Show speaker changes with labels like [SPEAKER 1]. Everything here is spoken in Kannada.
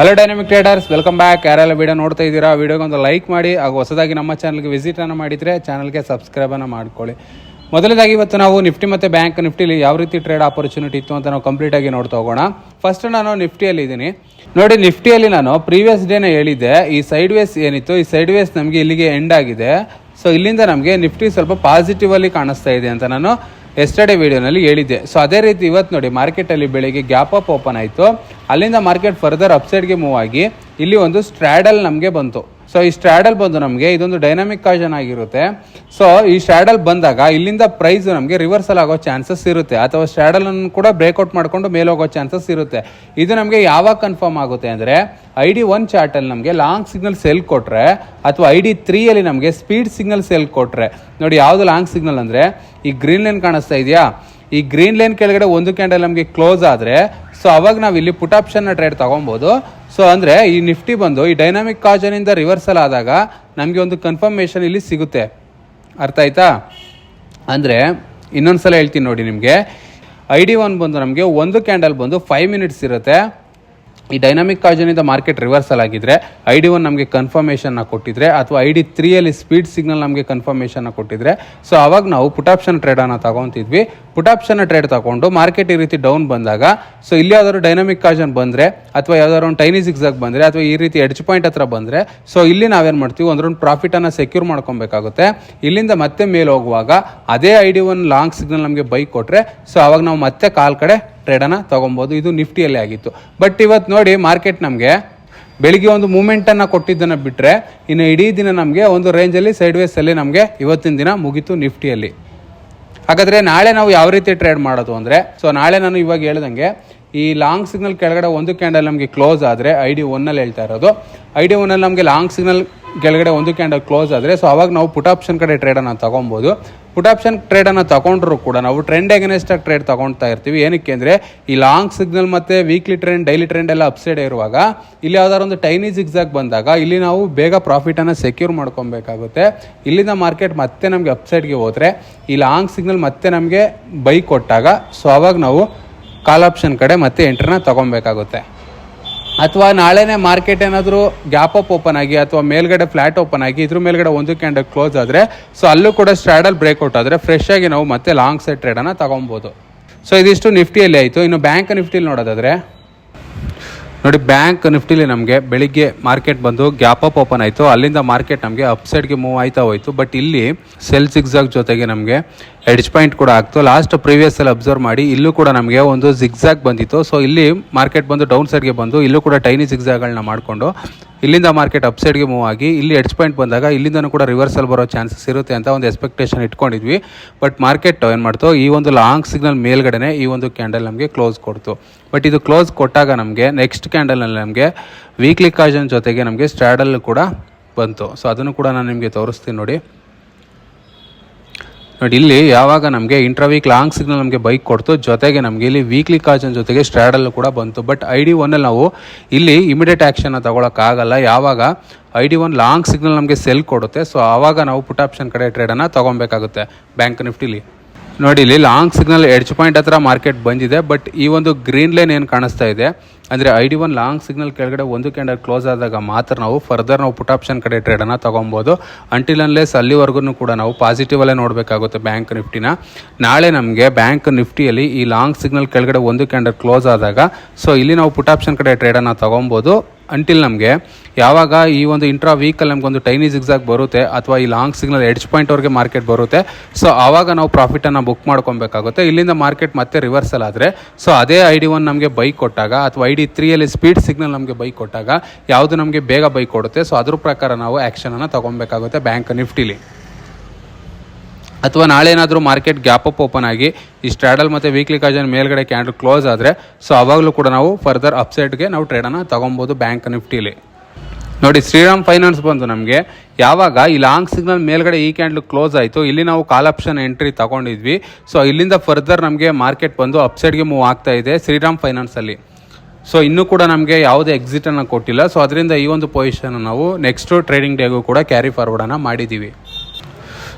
[SPEAKER 1] Hello dynamic traders welcome back ಯಾರೆಲ್ಲ ವಿಡಿಯೋ ನೋಡ್ತಾ ಇದ್ದೀರಾ ವಿಡಿಯೋಗೆ ಒಂದು ಲೈಕ್ ಮಾಡಿ. ಹಾಗೂ ಹೊಸದಾಗಿ ನಮ್ಮ ಚಾನಲ್ಗೆ ವಿಸಿಟನ್ನು ಮಾಡಿದರೆ ಚಾನಲ್ಗೆ ಸಬ್ಸ್ಕ್ರೈಬನ್ನು ಮಾಡ್ಕೊಳ್ಳಿ. ಮೊದಲದಾಗಿ ಇವತ್ತು ನಾವು ನಿಫ್ಟಿ ಮತ್ತು ಬ್ಯಾಂಕ್ ನಿಫ್ಟಿಲಿ ಯಾವ ರೀತಿ ಟ್ರೇಡ್ ಆಪರ್ಚುನಿಟಿ ಇತ್ತು ಅಂತ ನಾವು ಕಂಪ್ಲೀಟಾಗಿ ನೋಡ್ತಾ ಹೋಗೋಣ. ಫಸ್ಟ್ ನಾನು ನಿಫ್ಟಿಯಲ್ಲಿ ಇದ್ದೀನಿ. ನೋಡಿ ನಿಫ್ಟಿಯಲ್ಲಿ ನಾನು ಪ್ರೀವಿಯಸ್ ಡೇನ ಹೇಳಿದ್ದೆ, ಈ ಸೈಡ್ ವೇಸ್ ಏನಿತ್ತು, ಈ ಸೈಡ್ ವೇಸ್ ನಮಗೆ ಇಲ್ಲಿಗೆ ಎಂಡ್ ಆಗಿದೆ. ಸೊ ಇಲ್ಲಿಂದ ನಮಗೆ ನಿಫ್ಟಿ ಸ್ವಲ್ಪ ಪಾಸಿಟಿವ್ ಅಲ್ಲಿ ಕಾಣಿಸ್ತಾ ಇದೆ ಅಂತ ನಾನು ಎಸ್ಟರ್ಡೇ ವಿಡಿಯೋನಲ್ಲಿ ಹೇಳಿದ್ದೆ. ಸೊ ಅದೇ ರೀತಿ ಇವತ್ತು ನೋಡಿ ಮಾರ್ಕೆಟಲ್ಲಿ ಬೆಳಿಗ್ಗೆ ಗ್ಯಾಪ್ ಅಪ್ ಓಪನ್ ಆಯಿತು. ಅಲ್ಲಿಂದ ಮಾರ್ಕೆಟ್ ಫರ್ದರ್ ಅಪ್ಸೈಡ್ಗೆ ಮೂವ್ ಆಗಿ ಇಲ್ಲಿ ಒಂದು ಸ್ಟ್ರಾಡಲ್ ನಮಗೆ ಬಂತು. ಸೊ ಈ ಸ್ಟ್ರಾಡಲ್ ಬಂದು ನಮಗೆ ಇದೊಂದು ಡೈನಾಮಿಕ್ ಕಾಜನ್ ಆಗಿರುತ್ತೆ. ಸೊ ಈ ಸ್ಟ್ರಾಡಲ್ ಬಂದಾಗ ಇಲ್ಲಿಂದ ಪ್ರೈಸ್ ನಮಗೆ ರಿವರ್ಸಲ್ ಆಗೋ ಚಾನ್ಸಸ್ ಇರುತ್ತೆ. ಅಥವಾ ಸ್ಟ್ರಾಡಲ್ ಅನ್ನು ಕೂಡ ಬ್ರೇಕ್ಔಟ್ ಮಾಡಿಕೊಂಡು ಮೇಲೆ ಹೋಗೋ ಚಾನ್ಸಸ್ ಇರುತ್ತೆ. ಇದು ನಮಗೆ ಯಾವಾಗ ಕನ್ಫರ್ಮ್ ಆಗುತ್ತೆ ಅಂದರೆ ಐ ಡಿ ಒನ್ ಚಾರ್ಟಲ್ಲಿ ನಮಗೆ ಲಾಂಗ್ ಸಿಗ್ನಲ್ ಸೆಲ್ ಕೊಟ್ಟರೆ ಅಥವಾ ಐ ಡಿ ತ್ರೀಯಲ್ಲಿ ನಮಗೆ ಸ್ಪೀಡ್ ಸಿಗ್ನಲ್ ಸೆಲ್ ಕೊಟ್ಟರೆ ನೋಡಿ, ಯಾವುದು ಲಾಂಗ್ ಸಿಗ್ನಲ್ ಅಂದರೆ, ಈ ಗ್ರೀನ್ ಲೈನ್ ಕಾಣಿಸ್ತಾ ಇದೆಯಾ? ಈ ಗ್ರೀನ್ ಲೈನ್ ಕೆಳಗಡೆ ಒಂದು ಕ್ಯಾಂಡಲ್ ನಮಗೆ ಕ್ಲೋಸ್ ಆದರೆ, ಸೊ ಅವಾಗ ನಾವು ಇಲ್ಲಿ ಪುಟ್ ಆಪ್ಷನ್ನ ಟ್ರೇಡ್ ತೊಗೊಬೋದು. ಸೊ ಅಂದರೆ ಈ ನಿಫ್ಟಿ ಬಂದು ಈ ಡೈನಾಮಿಕ್ ಕಾಜನಿಂದ ರಿವರ್ಸಲ್ ಆದಾಗ ನಮಗೆ ಒಂದು ಕನ್ಫರ್ಮೇಷನ್ ಇಲ್ಲಿ ಸಿಗುತ್ತೆ. ಅರ್ಥ ಆಯ್ತಾ? ಅಂದರೆ ಇನ್ನೊಂದು ಸಲ ಹೇಳ್ತೀನಿ ನೋಡಿ ನಿಮಗೆ. ಐ ಡಿ ಒನ್ ಬಂದು ನಮಗೆ ಒಂದು ಕ್ಯಾಂಡಲ್ ಬಂದು ಫೈವ್ ಮಿನಿಟ್ಸ್ ಇರುತ್ತೆ. ಈ ಡೈನಾಮಿಕ್ ಕಾಜನಿಂದ ಮಾರ್ಕೆಟ್ ರಿವರ್ಸಲ್ ಆಗಿದ್ರೆ ಐ ಡಿ ಒನ್ ನಮಗೆ ಕನ್ಫರ್ಮೇಷನ್ನ ಕೊಟ್ಟಿದ್ರೆ, ಅಥವಾ ಐ ಡಿ ತ್ರೀಯಲ್ಲಿ ಸ್ಪೀಡ್ ಸಿಗ್ನಲ್ ನಮಗೆ ಕನ್ಫರ್ಮೇಷನ್ನ ಕೊಟ್ಟಿದ್ರೆ, ಸೊ ಅವಾಗ ನಾವು ಪುಟ್ ಆಪ್ಷನ್ ಟ್ರೇಡನ್ನು ತಗೊತಿದ್ವಿ. ಪುಟ್ ಆಪ್ಷನ್ ಟ್ರೇಡ್ ತಗೊಂಡು ಮಾರ್ಕೆಟ್ ಈ ರೀತಿ ಡೌನ್ ಬಂದಾಗ ಸೊ ಇಲ್ಲಿ ಯಾವ್ದಾದ್ರು ಡೈನಾಮಿಕ್ ಕಾಜನ್ ಬಂದರೆ, ಅಥವಾ ಯಾವ್ದಾದ್ರು ಒಂದು ಟೈನಿ ಸಿಕ್ಸಾಗ್ ಬಂದರೆ, ಅಥವಾ ಈ ರೀತಿ ಎಡ್ಜ್ ಪಾಯಿಂಟ್ ಹತ್ರ ಬಂದರೆ ಸೊ ಇಲ್ಲಿ ನಾವೇನು ಮಾಡ್ತೀವಿ, ಒಂದೊಂದು ಪ್ರಾಫಿಟನ್ನು ಸೆಕ್ಯೂರ್ ಮಾಡ್ಕೊಬೇಕಾಗುತ್ತೆ. ಇಲ್ಲಿಂದ ಮತ್ತೆ ಮೇಲೆ ಹೋಗುವಾಗ ಅದೇ I D one long signal ನಮಗೆ ಬೈಕ್ ಕೊಟ್ಟರೆ ಸೊ ಅವಾಗ ನಾವು ಮತ್ತೆ ಕಾಲ್ ಕಡೆ ಟ್ರೇಡನ್ನು ತೊಗೊಬೋದು. ಇದು ನಿಫ್ಟಿಯಲ್ಲಿ ಆಗಿತ್ತು. ಬಟ್ ಇವತ್ತು ನೋಡಿ ಮಾರ್ಕೆಟ್ ನಮಗೆ ಬೆಳಿಗ್ಗೆ ಒಂದು ಮೂಮೆಂಟನ್ನು ಕೊಟ್ಟಿದ್ದನ್ನು ಬಿಟ್ಟರೆ ಇನ್ನು ಇಡೀ ದಿನ ನಮಗೆ ಒಂದು ರೇಂಜಲ್ಲಿ ಸೈಡ್ ವೇಸಲ್ಲಿ ನಮಗೆ ಇವತ್ತಿನ ದಿನ ಮುಗೀತು ನಿಫ್ಟಿಯಲ್ಲಿ. ಹಾಗಾದರೆ ನಾಳೆ ನಾವು ಯಾವ ರೀತಿ ಟ್ರೇಡ್ ಮಾಡೋದು ಅಂದರೆ ಸೊ ನಾಳೆ ನಾನು ಇವಾಗ ಹೇಳ್ದಂಗೆ, ಈ ಲಾಂಗ್ ಸಿಗ್ನಲ್ ಕೆಳಗಡೆ ಒಂದು ಕ್ಯಾಂಡಲ್ ನಮಗೆ ಕ್ಲೋಸ್ ಆದರೆ ಐ ಡಿ ಒನ್ನಲ್ಲಿ ಹೇಳ್ತಾ ಇರೋದು. ಐ ಡಿ ಒನ್ನಲ್ಲಿ ನಮಗೆ ಲಾಂಗ್ ಸಿಗ್ನಲ್ ಕೆಳಗಡೆ ಒಂದು ಕ್ಯಾಂಡಲ್ ಕ್ಲೋಸ್ ಆದರೆ ಸೊ ಅವಾಗ ನಾವು ಪುಟ್ ಆಪ್ಷನ್ ಕಡೆ ಟ್ರೇಡನ್ನು ತೊಗೊಬೋದು. ಪುಟ್ ಆಪ್ಷನ್ ಟ್ರೇಡನ್ನು ತಗೊಂಡ್ರು ಕೂಡ ನಾವು ಟ್ರೆಂಡ್ ಎಗನೆಸ್ಟಾಗಿ ಟ್ರೇಡ್ ತೊಗೊಳ್ತಾ ಇರ್ತೀವಿ. ಏನಕ್ಕೆ ಅಂದರೆ ಈ ಲಾಂಗ್ ಸಿಗ್ನಲ್ ಮತ್ತು ವೀಕ್ಲಿ ಟ್ರೆಂಡ್ ಡೈಲಿ ಟ್ರೆಂಡ್ ಎಲ್ಲ ಅಪ್ಸೈಡ್ ಇರುವಾಗ ಇಲ್ಲಿ ಯಾವ್ದಾದ್ರು ಒಂದು ಟೈನಿ ಜಿಗ್ಸಾಗ್ ಬಂದಾಗ ಇಲ್ಲಿ ನಾವು ಬೇಗ ಪ್ರಾಫಿಟನ್ನು ಸೆಕ್ಯೂರ್ ಮಾಡ್ಕೊಬೇಕಾಗುತ್ತೆ. ಇಲ್ಲಿಂದ ಮಾರ್ಕೆಟ್ ಮತ್ತೆ ನಮಗೆ ಅಪ್ಸೈಡ್ಗೆ ಹೋದರೆ ಈ ಲಾಂಗ್ ಸಿಗ್ನಲ್ ಮತ್ತೆ ನಮಗೆ ಬೈ ಕೊಟ್ಟಾಗ ಸೊ ಅವಾಗ ನಾವು ಕಾಲ್ ಆಪ್ಷನ್ ಕಡೆ ಮತ್ತೆ ಎಂಟ್ರನ್ನ ತೊಗೊಬೇಕಾಗುತ್ತೆ. ಅಥವಾ ನಾಳೆನೇ ಮಾರ್ಕೆಟ್ ಏನಾದರೂ ಗ್ಯಾಪ್ ಅಪ್ ಓಪನ್ ಆಗಿ ಅಥವಾ ಮೇಲ್ಗಡೆ ಫ್ಲಾಟ್ ಓಪನ್ ಆಗಿ ಇದ್ರ ಮೇಲ್ಗಡೆ ಒಂದು ಕ್ಯಾಂಡಲ್ ಕ್ಲೋಸ್ ಆದರೆ, ಸೊ ಅಲ್ಲೂ ಕೂಡ ಸ್ಟ್ರಾಡಲ್ ಬ್ರೇಕ್ಔಟ್ ಆದರೆ ಫ್ರೆಶ್ ಆಗಿ ನಾವು ಮತ್ತೆ ಲಾಂಗ್ ಸೈಡ್ ಟ್ರೇಡನ್ನು ತಗೊಬೋದು. ಸೊ ಇದಿಷ್ಟು ನಿಫ್ಟಿಯಲ್ಲಿ ಆಯಿತು. ಇನ್ನು ಬ್ಯಾಂಕ್ ನಿಫ್ಟಿಲಿ ನೋಡೋದಾದರೆ ನೋಡಿ, ಬ್ಯಾಂಕ್ ನಿಫ್ಟಿಲಿ ನಮಗೆ ಬೆಳಿಗ್ಗೆ ಮಾರ್ಕೆಟ್ ಬಂದು ಗ್ಯಾಪ್ ಅಪ್ ಓಪನ್ ಆಯಿತು. ಅಲ್ಲಿಂದ ಮಾರ್ಕೆಟ್ ನಮಗೆ ಅಪ್ಸೈಡ್ಗೆ ಮೂವ್ ಆಯ್ತಾ ಹೋಯಿತು. ಬಟ್ ಇಲ್ಲಿ ಸೆಲ್ ಸಿಗ್ಸಾಗ್ ಜೊತೆಗೆ ನಮಗೆ ಎಡ್ಜ್ ಪಾಯಿಂಟ್ ಕೂಡ ಆಗ್ತು. ಲಾಸ್ಟ್ ಪ್ರೀವಿಯಸ್ ಅಲ್ಲಿ ಅಬ್ಸರ್ವ್ ಮಾಡಿ ಇಲ್ಲೂ ಕೂಡ ನಮಗೆ ಒಂದು ಜಿಗ್ಸಾಗ್ ಬಂದಿತ್ತು. ಸೊ ಇಲ್ಲಿ ಮಾರ್ಕೆಟ್ ಬಂದು ಡೌನ್ ಸೈಡ್ಗೆ ಬಂದು ಇಲ್ಲೂ ಕೂಡ ಟೈನಿ ಜಿಗ್ಸಾಗ್ಗಳನ್ನ ಮಾಡಿಕೊಂಡು ಇಲ್ಲಿಂದ ಮಾರ್ಕೆಟ್ ಅಪ್ಸೈಡ್ಗೆ ಮೂವ್ ಆಗಿ, ಇಲ್ಲಿ ಎಡ್ಜ್ ಪಾಯಿಂಟ್ ಬಂದಾಗ ಇಲ್ಲಿಂದನೂ ಕೂಡ ರಿವರ್ಸಲ್ ಬರೋ ಚಾನ್ಸಸ್ ಇರುತ್ತೆ ಅಂತ ಒಂದು ಎಕ್ಸ್ಪೆಕ್ಟೇಷನ್ ಇಟ್ಕೊಂಡಿದ್ವಿ. ಬಟ್ ಮಾರ್ಕೆಟ್ ಏನು ಮಾಡ್ತು? ಈ ಒಂದು ಲಾಂಗ್ ಸಿಗ್ನಲ್ ಮೇಲ್ಗಡೆನೆ ಈ ಒಂದು ಕ್ಯಾಂಡಲ್ ನಮಗೆ ಕ್ಲೋಸ್ ಕೊಡ್ತು. ಬಟ್ ಇದು ಕ್ಲೋಸ್ ಕೊಟ್ಟಾಗ ನಮಗೆ ನೆಕ್ಸ್ಟ್ ಕ್ಯಾಂಡಲ್ನಲ್ಲಿ ನಮಗೆ ವೀಕ್ಲಿ ಕಾಜನ್ ಜೊತೆಗೆ ನಮಗೆ ಸ್ಟ್ರಾಡಲ್ ಕೂಡ ಬಂತು. ಸೊ ಅದನ್ನು ಕೂಡ ನಾನು ನಿಮಗೆ ತೋರಿಸ್ತೀನಿ ನೋಡಿ. ನೋಡಿ, ಇಲ್ಲಿ ಯಾವಾಗ ನಮಗೆ ಇಂಟ್ರಾ ವೀಕ್ ಲಾಂಗ್ ಸಿಗ್ನಲ್ ನಮಗೆ ಬೈಕ್ ಕೊಡ್ತು ಜೊತೆಗೆ ನಮಗೆ ಇಲ್ಲಿ ವೀಕ್ಲಿ ಕಾಜನ್ ಜೊತೆಗೆ ಸ್ಟ್ರಾಡಲ್ ಕೂಡ ಬಂತು. ಬಟ್ ಐ ಡಿ ಒನ್ನಲ್ಲಿ ನಾವು ಇಲ್ಲಿ ಇಮಿಡಿಯೇಟ್ ಆ್ಯಕ್ಷನ್ನ ತೊಗೊಳಕ್ಕಾಗಲ್ಲ. ಯಾವಾಗ I D one long signal ನಮಗೆ ಸೆಲ್ ಕೊಡುತ್ತೆ ಸೊ ಆವಾಗ ನಾವು ಪುಟ್ ಆಪ್ಷನ್ ಕಡೆ ಟ್ರೇಡನ್ನು ತೊಗೊಬೇಕಾಗುತ್ತೆ ಬ್ಯಾಂಕ್ ನಿಫ್ಟಿಲಿ. ನೋಡಿ, ಇಲ್ಲಿ ಲಾಂಗ್ ಸಿಗ್ನಲ್ ಎಡ್ಜ್ ಪಾಯಿಂಟ್ ಹತ್ರ ಮಾರ್ಕೆಟ್ ಬಂದಿದೆ ಬಟ್ ಈ ಒಂದು ಗ್ರೀನ್ ಲೈನ್ ಏನು ಕಾಣಿಸ್ತಾ ಇದೆ? ಅಂದರೆ I D one long signal ಕೆಳಗಡೆ ಒಂದು ಕ್ಯಾಂಡಲ್ ಕ್ಲೋಸ್ ಆದಾಗ ಮಾತ್ರ ನಾವು ಫರ್ದರ್ ನಾವು ಪುಟ್ ಆಪ್ಷನ್ ಕಡೆ ಟ್ರೇಡನ್ನು ತೊಗೊಬೋದು. ಅಂಟಿಲ್ ಅನ್ಲೆಸ್ ಅಲ್ಲಿವರೆಗೂ ಕೂಡ ನಾವು ಪಾಸಿಟಿವಲ್ಲೇ ನೋಡಬೇಕಾಗುತ್ತೆ ಬ್ಯಾಂಕ್ ನಿಫ್ಟಿನ. ನಾಳೆ ನಮಗೆ ಬ್ಯಾಂಕ್ ನಿಫ್ಟಿಯಲ್ಲಿ ಈ ಲಾಂಗ್ ಸಿಗ್ನಲ್ ಕೆಳಗಡೆ ಒಂದು ಕ್ಯಾಂಡಲ್ ಕ್ಲೋಸ್ ಆದಾಗ ಸೊ ಇಲ್ಲಿ ನಾವು ಪುಟ್ ಆಪ್ಷನ್ ಕಡೆ ಟ್ರೇಡನ್ನು ತೊಗೊಬೋದು. ಅಂಟಿಲ್ ನಮಗೆ, ಯಾವಾಗ ಈ ಒಂದು ಇಂಟ್ರಾ ವೀಕಲ್ಲಿ ನಮಗೊಂದು ಟೈನಿ ಎಕ್ಸಾಕ್ಟ್ ಬರುತ್ತೆ ಅಥವಾ ಈ ಲಾಂಗ್ ಸಿಗ್ನಲ್ ಎಡ್ಜ್ ಪಾಯಿಂಟ್ವರೆಗೆ ಮಾರ್ಕೆಟ್ ಬರುತ್ತೆ ಸೊ ಆವಾಗ ನಾವು ಪ್ರಾಫಿಟನ್ನು ಬುಕ್ ಮಾಡ್ಕೊಬೇಕಾಗುತ್ತೆ. ಇಲ್ಲಿಂದ ಮಾರ್ಕೆಟ್ ಮತ್ತೆ ರಿವರ್ಸಲ್ ಆದರೆ ಸೊ ಅದೇ ಐ ಡಿ ಒನ್ ನಮಗೆ ಬೈಕ್ ಕೊಟ್ಟಾಗ ಅಥವಾ ಐ ಡಿ ತ್ರೀಯಲ್ಲಿ ಸ್ಪೀಡ್ ಸಿಗ್ನಲ್ ನಮಗೆ ಬೈಕ್ ಕೊಟ್ಟಾಗ ಯಾವುದು ನಮಗೆ ಬೇಗ ಬೈಕ್ ಕೊಡುತ್ತೆ ಸೊ ಅದ್ರ ಪ್ರಕಾರ ನಾವು ಆ್ಯಕ್ಷನನ್ನು ತೊಗೊಬೇಕಾಗುತ್ತೆ ಬ್ಯಾಂಕ್ ನಿಫ್ಟಿಲಿ. ಅಥವಾ ನಾಳೆ ಏನಾದರೂ ಮಾರ್ಕೆಟ್ ಗ್ಯಾಪ್ ಅಪ್ ಓಪನ್ ಆಗಿ ಈ ಸ್ಟ್ರಾಡಲ್ ಮತ್ತು ವೀಕ್ಲಿ ಕಾಜನ್ ಮೇಲ್ಗಡೆ ಕ್ಯಾಂಡಲ್ ಕ್ಲೋಸ್ ಆದರೆ, ಸೊ ಅವಾಗಲೂ ಕೂಡ ನಾವು ಫರ್ದರ್ ಅಪ್ಸೈಡ್ಗೆ ನಾವು ಟ್ರೇಡನ್ನು ತೊಗೊಬೋದು ಬ್ಯಾಂಕ್ ನಿಫ್ಟಿಲಿ. ನೋಡಿ, ಶ್ರೀರಾಮ್ ಫೈನಾನ್ಸ್ ಬಂದು ನಮಗೆ, ಯಾವಾಗ ಈ ಲಾಂಗ್ ಸಿಗ್ನಲ್ ಮೇಲ್ಗಡೆ ಈ ಕ್ಯಾಂಡಲ್ ಕ್ಲೋಸ್ ಆಯಿತು, ಇಲ್ಲಿ ನಾವು ಕಾಲ್ ಆಪ್ಷನ್ ಎಂಟ್ರಿ ತಗೊಂಡಿದ್ವಿ. ಸೊ ಇಲ್ಲಿಂದ ಫರ್ದರ್ ನಮಗೆ ಮಾರ್ಕೆಟ್ ಬಂದು ಅಪ್ಸೈಡ್ಗೆ ಮೂವ್ ಆಗ್ತಾ ಇದೆ ಶ್ರೀರಾಮ್ ಫೈನಾನ್ಸಲ್ಲಿ ಸೊ ಇನ್ನೂ ಕೂಡ ನಮಗೆ ಯಾವುದೇ ಎಕ್ಸಿಟನ್ನು ಕೊಟ್ಟಿಲ್ಲ. ಸೊ ಅದರಿಂದ ಈ ಒಂದು ಪೊಸಿಷನ್ ನಾವು ನೆಕ್ಸ್ಟು ಟ್ರೇಡಿಂಗ್ ಡೇಗೂ ಕೂಡ ಕ್ಯಾರಿ ಫಾರ್ವರ್ಡನ್ನು ಮಾಡಿದ್ದೀವಿ